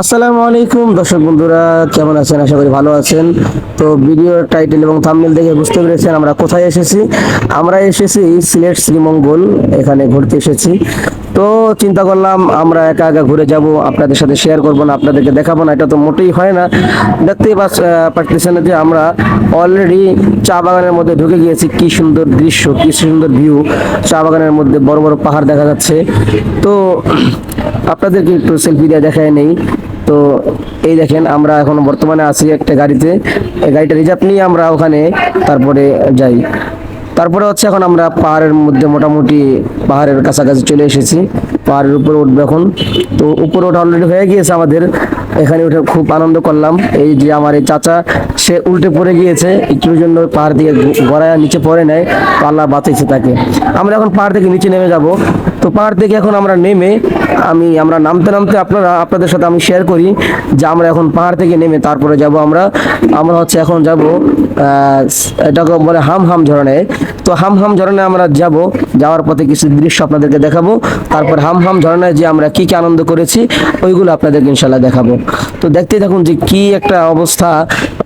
আসসালামু আলাইকুম, দর্শক বন্ধুরা, কেমন আছেন? আশা করি ভালো আছেন। তো ভিডিওর টাইটেল এবং থাম্বনেল দেখে বুঝতে পেরেছেন আমরা কোথায় এসেছি। আমরা এসেছি সিলেট শ্রীমঙ্গল, এখানে ঘুরতে এসেছি। তো চিন্তা করলাম আমরা একা একা ঘুরে যাব, আপনাদের সাথে শেয়ার করব না, আপনাদেরকে দেখাবো না, এটা তো মোটেই হয় না। দেখতেই পাচ্ছ- পারতেছেন যে আমরা অলরেডি চা বাগানের মধ্যে ঢুকে গিয়েছি, কি সুন্দর দৃশ্য, কি সুন্দর ভিউ চা বাগানের মধ্যে বড় বড় পাহাড় দেখা যাচ্ছে। তো আপনাদেরকে একটু সেলফি দিয়ে দেখায় নেই। তো এই দেখেন, আমরা এখন বর্তমানে আছি একটা গাড়িতে। এই গাড়িটা রিজার্ভ নিয়ে আমরা ওখানে তারপরে যাই। তারপরে হচ্ছে এখন আমরা পাহাড়ের মধ্যে মোটামুটি পাহাড়ের কাছাকাছি চলে এসেছি। পাহাড়ের উপরে উঠবে এখন। তো উপরে ওঠা অলরেডি হয়ে গিয়েছে আমাদের। এখানে উঠে খুব আনন্দ করলাম। এই যে আমার এই চাচা, সে উল্টে পড়ে গিয়েছে একটুর জন্য পাহাড় দিয়ে গড়ায় নিচে পড়ে নেয় আল্লাহ বাঁচিয়েছে তাকে। আমরা এখন পাহাড় থেকে নিচে নেমে যাব। তো পাহাড় থেকে এখন আমরা নেমে আমি, আমরা নামতে নামতে আপনারা, আপনাদের সাথে আমি শেয়ার করি যে আমরা এখন পাহাড় থেকে নেমে তারপরে যাব আমরা। আমরা হচ্ছে এখন যাব এটাকে বলে হাম হাম ঝরণে তো হাম হাম ঝরণে আমরা যাব, যাওয়ার পথে কিছু দৃশ্য আপনাদেরকে দেখাবো। তারপর হাম হাম ঝরণায় যে আমরা কি কি আনন্দ করেছি, ওইগুলো আপনাদেরকে ইনশাল্লাহ দেখাবো। তো দেখতেই থাকুন যে কি একটা অবস্থা।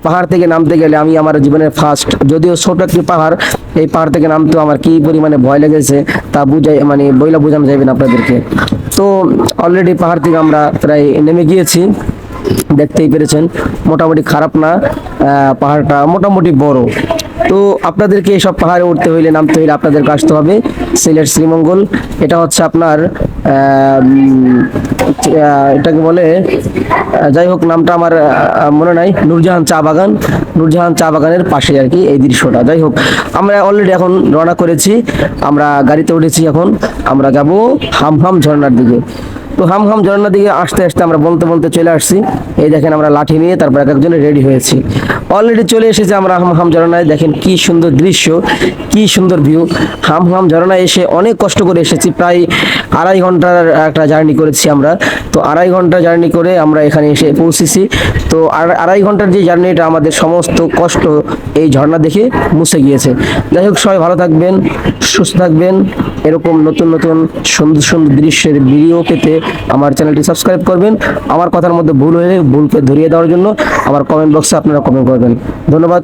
পাহাড় থেকে নামতে গেলে আমি আমার জীবনের ফার্স্ট যদিও ছোট একটি পাহাড়, এই পাহাড় থেকে নামতে আমার কি পরিমাণে ভয় লেগেছে তা বুঝাই মানে বইলা বোঝানো যাবে না আপনাদেরকে। তো অলরেডি পাহাড় থেকে আমরা প্রায় নেমে গিয়েছি, দেখতেই পেরেছেন। মোটামুটি খারাপ না পাহাড়টা মোটামুটি বড়। তো আপনাদেরকে এসব পাহাড়ে উঠতে হইলে নামতে হইলে আপনাদেরকে আসতে হবে সিলেট শ্রীমঙ্গল। এটা হচ্ছে আপনার এটাকে বলে যাই হোক, নামটা আমার মনে নাই। নূরজাহান চা বাগান। নূরজাহান চা বাগানের পাশে আর কি এই দৃশ্যটা। যাই হোক, আমরা অলরেডি এখন রওনা করেছি। আমরা গাড়িতে উঠেছি এখন। আমরা যাব হাম ঝর্ণার দিকে। তো হাম হাম ঝর্ণার দিকে আসতে আসতে আমরা বলতে বলতে চলে আসছি। এই দেখেন আমরা লাঠি নিয়ে তারপর এক একজনে রেডি হয়েছি। অলরেডি চলে এসেছে আমরা হাম হাম ঝর্ণায়। দেখেন কি সুন্দর দৃশ্য, কি সুন্দর ভিউ হাম হাম ঝর্ণায় এসে অনেক কষ্ট করে এসেছি। প্রায় আড়াই ঘণ্টার একটা জার্নি করেছি আমরা। তো আড়াই ঘণ্টা জার্নি করে আমরা এখানে এসে পৌঁছেছি। তো আড়াই ঘণ্টার যে জার্নিটা আমাদের সমস্ত কষ্ট এই ঝর্ণা দেখে মুছে গিয়েছে। যাই হোক, সবাই ভালো থাকবেন, সুস্থ থাকবেন। এরকম নতুন নতুন সুন্দর সুন্দর দৃশ্যের ভিডিও পেতে আমার চ্যানেলটি সাবস্ক্রাইব করবেন। আমার কথার মধ্যে ভুল হয়ে ভুলকে ধরিয়ে দেওয়ার জন্য আমার কমেন্ট বক্সে আপনারা কমেন্ট করবেন। ধন্যবাদ